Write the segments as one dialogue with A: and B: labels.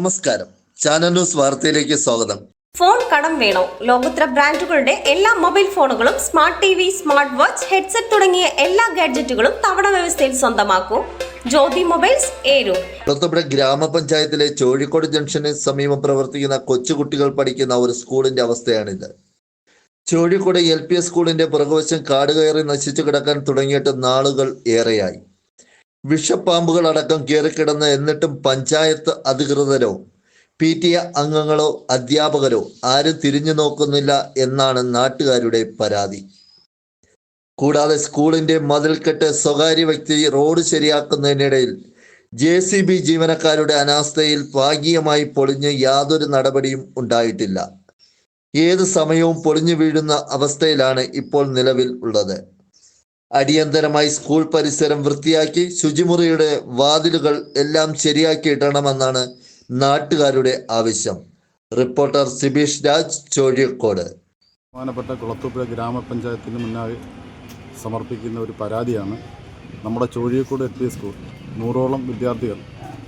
A: നമസ്കാരം. Channel news വാർത്തയിലേക്ക് സ്വാഗതം.
B: ഫോൺ കടം വേണോ. ലോകോത്തര ബ്രാൻഡുകളുടെ എല്ലാ മൊബൈൽ ഫോണുകളും smart T V smart watch headset തുടങ്ങിയ എല്ലാ ഗാഡ്ജറ്റുകളും തവണ വ്യവസ്ഥയിൽ സ്വന്തമാക്കൂ. ജ്യോതി മൊബൈൽസ് ഏരു.
A: കുളത്തൂപ്പുഴ ഗ്രാമപഞ്ചായത്തിലെ ചോഴിക്കോട് ജംഗ്ഷന് സമീപം പ്രവർത്തിക്കുന്ന കൊച്ചുകുട്ടികൾ പഠിക്കുന്ന ഒരു സ്കൂളിന്റെ അവസ്ഥയാണിത്. ചോഴിക്കോട് എൽ പി എസ് സ്കൂളിന്റെ പുറകുവശം കാട് കയറി നശിച്ചു കിടക്കാൻ തുടങ്ങിയിട്ട് നാളുകൾ ഏറെയായി. വിഷപ്പാമ്പുകൾ അടക്കം കയറിക്കിടന്ന് എന്നിട്ടും പഞ്ചായത്ത് അധികൃതരോ പി ടി എ അംഗങ്ങളോ അധ്യാപകരോ ആരും തിരിഞ്ഞു നോക്കുന്നില്ല എന്നാണ് നാട്ടുകാരുടെ പരാതി. കൂടാതെ സ്കൂളിന്റെ മതിൽക്കെട്ട് സ്വകാര്യ വ്യക്തി റോഡ് ശരിയാക്കുന്നതിനിടയിൽ ജെ സി ബി ജീവനക്കാരുടെ അനാസ്ഥയിൽ ഭാഗികമായി പൊളിഞ്ഞ് യാതൊരു നടപടിയും ഉണ്ടായിട്ടില്ല. ഏത് സമയവും പൊളിഞ്ഞു വീഴുന്ന അവസ്ഥയിലാണ് ഇപ്പോൾ നിലവിൽ ഉള്ളത്. അടിയന്തരമായി സ്കൂൾ പരിസരം വൃത്തിയാക്കി ശുചിമുറിയുടെ വാതിലുകൾ എല്ലാം ശരിയാക്കി ഇടണമെന്നാണ് നാട്ടുകാരുടെ ആവശ്യം. റിപ്പോർട്ടർ സിബീഷ് രാജ് ചോഴിക്കോട്.
C: ബഹുമാനപ്പെട്ട കുളത്തൂപ്പുഴ ഗ്രാമപഞ്ചായത്തിന് മുന്നായി സമർപ്പിക്കുന്ന ഒരു പരാതിയാണ് നമ്മുടെ ചോഴിയക്കോട് എൽ സ്കൂൾ. നൂറോളം വിദ്യാർത്ഥികൾ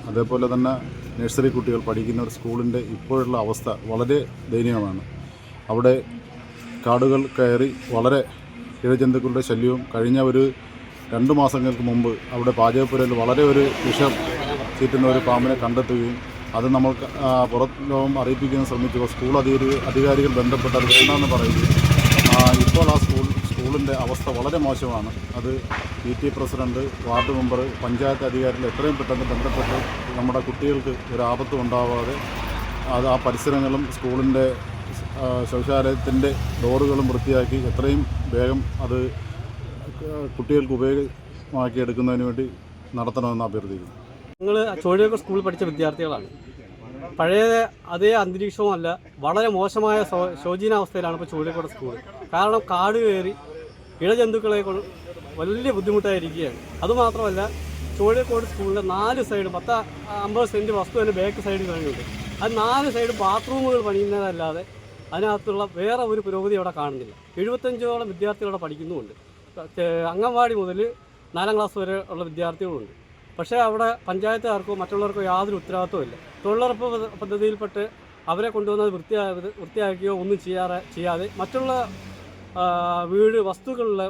C: അതേപോലെ തന്നെ നഴ്സറി കുട്ടികൾ പഠിക്കുന്ന ഒരു സ്കൂളിന്റെ ഇപ്പോഴുള്ള അവസ്ഥ വളരെ ദയനീയമാണ്. അവിടെ കാടുകൾ കയറി വളരെ ഇഴജന്തുക്കളുടെ ശല്യവും കഴിഞ്ഞ ഒരു രണ്ട് മാസങ്ങൾക്ക് മുമ്പ് അവിടെ പാചകപ്പുരയിൽ വളരെ ഒരു വിഷം ചീറ്റുന്ന ഒരു പാമ്പിനെ കണ്ടെത്തുകയും അത് നമ്മൾ പുറത്ത് ലോകം അറിയിപ്പിക്കാൻ ശ്രമിച്ചു സ്കൂൾ അധികാരി അധികാരികൾ ബന്ധപ്പെട്ട് അത് വേണ്ടെന്ന് പറയുകയും ഇപ്പോൾ ആ സ്കൂൾ സ്കൂളിന്റെ അവസ്ഥ വളരെ മോശമാണ്. അത് P T president ward member panchayat അധികാരികൾ എത്രയും പെട്ടെന്ന് ബന്ധപ്പെട്ട് നമ്മുടെ കുട്ടികൾക്ക് ഒരു ആപത്തും ഉണ്ടാവാതെ അത് ആ പരിസരങ്ങളും സ്കൂളിന്റെ ശൗചാലയത്തിന്റെ ഡോറുകളും വൃത്തിയാക്കി എത്രയും വേഗം അത് കുട്ടികൾക്ക് ഉപയോഗമാക്കി എടുക്കുന്നതിന് വേണ്ടി നടത്തണമെന്ന് അഭ്യർത്ഥിക്കുന്നു.
D: നിങ്ങൾ ചോഴിയൊക്കെ സ്കൂളിൽ പഠിച്ച വിദ്യാർത്ഥികളാണ്. പഴയ അതേ അന്തരീക്ഷവുമല്ല വളരെ മോശമായ ശോചീനാവസ്ഥയിലാണ് ഇപ്പോൾ ചോഴിയക്കോട് സ്കൂൾ കാരണം കാട് കയറി ഇഴജന്തുക്കളെ വലിയ ബുദ്ധിമുട്ടായിരിക്കുകയാണ്. അതുമാത്രമല്ല ചോഴിയക്കോട് സ്കൂളിന്റെ നാല് സൈഡ് പത്ത് അമ്പത് സെന്റ് വസ്തു തന്നെ ബാക്ക് സൈഡിൽ കഴിഞ്ഞുണ്ട് അത് നാല് സൈഡ് ബാത്റൂമുകൾ പണിയുന്നതല്ലാതെ അതിനകത്തുള്ള വേറെ ഒരു പുരോഗതി അവിടെ കാണുന്നില്ല. എഴുപത്തഞ്ചോളം വിദ്യാർത്ഥികൾ അവിടെ പഠിക്കുന്നുമുണ്ട്. അംഗൻവാടി മുതൽ നാലാം ക്ലാസ് വരെ ഉള്ള വിദ്യാർത്ഥികളുണ്ട്. പക്ഷേ അവിടെ പഞ്ചായത്തുകാർക്കോ മറ്റുള്ളവർക്കോ യാതൊരു ഉത്തരവാദിത്വമില്ല തൊഴിലുറപ്പ് പദ്ധ- പദ്ധതിയിൽപ്പെട്ട് അവരെ കൊണ്ടുവന്നത് വൃത്തിയാ വൃത്തിയാക്കുകയോ ഒന്നും ചെയ്യാറെ ചെയ്യാതെ മറ്റുള്ള വീട് വസ്തുക്കളിലെ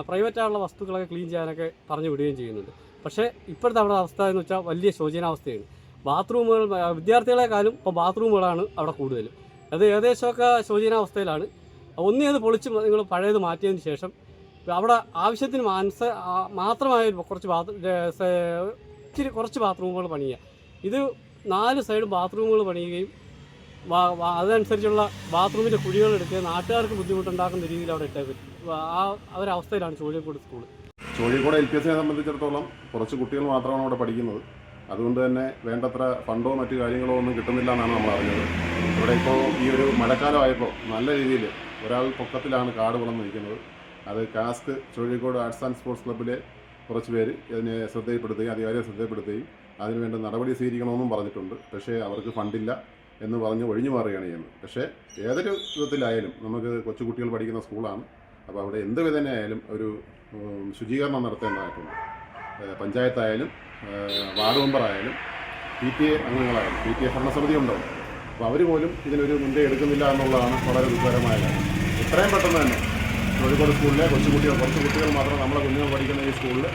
D: പ്രൈവറ്റായുള്ള വസ്തുക്കളൊക്കെ ക്ലീൻ ചെയ്യാനൊക്കെ പറഞ്ഞു വിടുകയും ചെയ്യുന്നുണ്ട്. പക്ഷേ ഇപ്പോഴത്തെ അവിടെ അവസ്ഥ എന്ന് വെച്ചാൽ വലിയ ശോചനാവസ്ഥയാണ്. ബാത്റൂമുകൾ വിദ്യാർത്ഥികളെക്കാളും ഇപ്പോൾ ബാത്റൂമുകളാണ് അവിടെ കൂടുതലും. അത് ഏകദേശമൊക്കെ ശോചനാവസ്ഥയിലാണ് ഒന്നേ അത് പൊളിച്ച് നിങ്ങൾ പഴയത് മാറ്റിയതിന് ശേഷം അവിടെ ആവശ്യത്തിന് മാനസ മാത്രമായ കുറച്ച് ബാത്റൂം ഇച്ചിരി കുറച്ച് ബാത്റൂമുകൾ പണിയുക. ഇത് നാല് സൈഡും ബാത്റൂമുകൾ പണിയുകയും അതനുസരിച്ചുള്ള ബാത്റൂമിന്റെ കുഴികൾ എടുക്കുക നാട്ടുകാർക്ക് ബുദ്ധിമുട്ടുണ്ടാക്കുന്ന രീതിയിൽ അവിടെ ഇട്ടേക്കും. ആ ആ Chozhikode school
C: Chozhikode L P എസിനെ സംബന്ധിച്ചിടത്തോളം കുറച്ച് കുട്ടികൾ മാത്രമാണ് അവിടെ പഠിക്കുന്നത്. അതുകൊണ്ട് തന്നെ വേണ്ടത്ര ഫണ്ടോ മറ്റു കാര്യങ്ങളോ ഒന്നും കിട്ടുന്നില്ല എന്നാണ് നമ്മൾ അറിഞ്ഞത്. ഇവിടെ ഇപ്പോൾ ഈ ഒരു മഴക്കാലമായപ്പോൾ നല്ല രീതിയിൽ ഒരാൾ പൊക്കത്തിലാണ് കാട് വളർന്നു നിൽക്കുന്നത്. അത് കാസ്ക് ചുഴലിക്കോട് ആർട്സ് ആൻഡ് സ്പോർട്സ് ക്ലബ്ബിലെ കുറച്ച് പേര് ഇതിനെ ശ്രദ്ധയിൽപ്പെടുത്തുകയും അധികാരിയെ ശ്രദ്ധയിൽപ്പെടുത്തുകയും അതിനുവേണ്ട നടപടി സ്വീകരിക്കണമെന്നും പറഞ്ഞിട്ടുണ്ട്. പക്ഷേ അവർക്ക് ഫണ്ടില്ല എന്ന് പറഞ്ഞ് ഒഴിഞ്ഞു മാറുകയാണ് ചെയ്യുന്നത്. പക്ഷേ ഏതൊരു വിധത്തിലായാലും നമുക്ക് കൊച്ചുകുട്ടികൾ പഠിക്കുന്ന സ്കൂളാണ്. അപ്പോൾ അവിടെ എന്ത് വിധേനയായാലും ഒരു ശുചീകരണം നടത്തേണ്ടതായിട്ടുണ്ട്. പഞ്ചായത്തായാലും വാർഡ് മെമ്പറായാലും പി ടി എ അംഗങ്ങളായാലും പി ടി എ ഭരണസമിതി ഉണ്ടാവും അപ്പോൾ അവർ പോലും ഇതിനൊരു മുൻകൈ എടുക്കുന്നില്ല എന്നുള്ളതാണ് വളരെ ദുഃഖകരമായ കാര്യം. എത്രയും പെട്ടെന്ന് തന്നെ കോഴിക്കോട് സ്കൂളിലെ കൊച്ചുകുട്ടികൾ കുറച്ച് കുട്ടികൾ മാത്രം നമ്മളെ കുഞ്ഞുങ്ങൾ പഠിക്കുന്ന ഈ സ്കൂളിൽ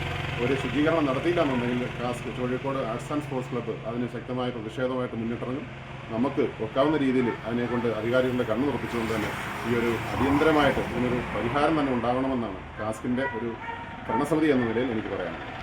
C: ഒരു ശുചീകരണം നടത്തിയില്ല എന്നുണ്ടെങ്കിൽ കാസ് Kozhikode arts and sports club അതിന് ശക്തമായ പ്രതിഷേധമായിട്ട് മുന്നിട്ടിറങ്ങും. നമുക്ക് ഒക്കാവുന്ന രീതിയിൽ അതിനെക്കൊണ്ട് അധികാരികളുടെ കണ്ണു തുറപ്പിച്ചുകൊണ്ട് തന്നെ ഈ ഒരു അടിയന്തരമായിട്ട് ഇതിനൊരു പരിഹാരം തന്നെ ഉണ്ടാകണമെന്നാണ് കാസ്കിന്റെ ഒരു ഭരണസമിതി എന്ന നിലയിൽ എനിക്ക് പറയാനുള്ളത്.